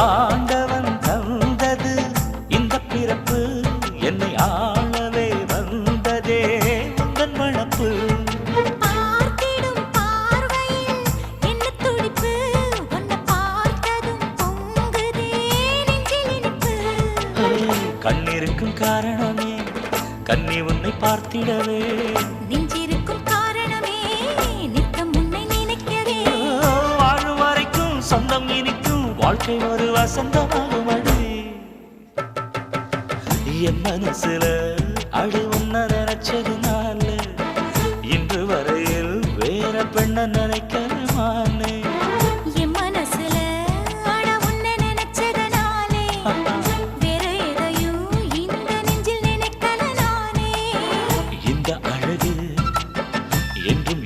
ஆண்டவன் தந்தது இந்த பிறப்பு என்னை ஆளவே வந்ததே நெஞ்சில் இனிப்பு கண்ணிருக்கும் காரணமே கண்ணி உன்னை பார்த்திடவே நெஞ்சிருக்கும் காரணமே நித்தம் உன்னை நினைக்கவே வாழும் வரைக்கும் சொந்தம் வாழ்க்கை ஒரு வசந்தமாகும் அடி. என் மனசுல அடி உன்ன நினைச்சது நாள் இன்று வரையில் வேற பெண்ண நினைக்கவே மானே. என்றும்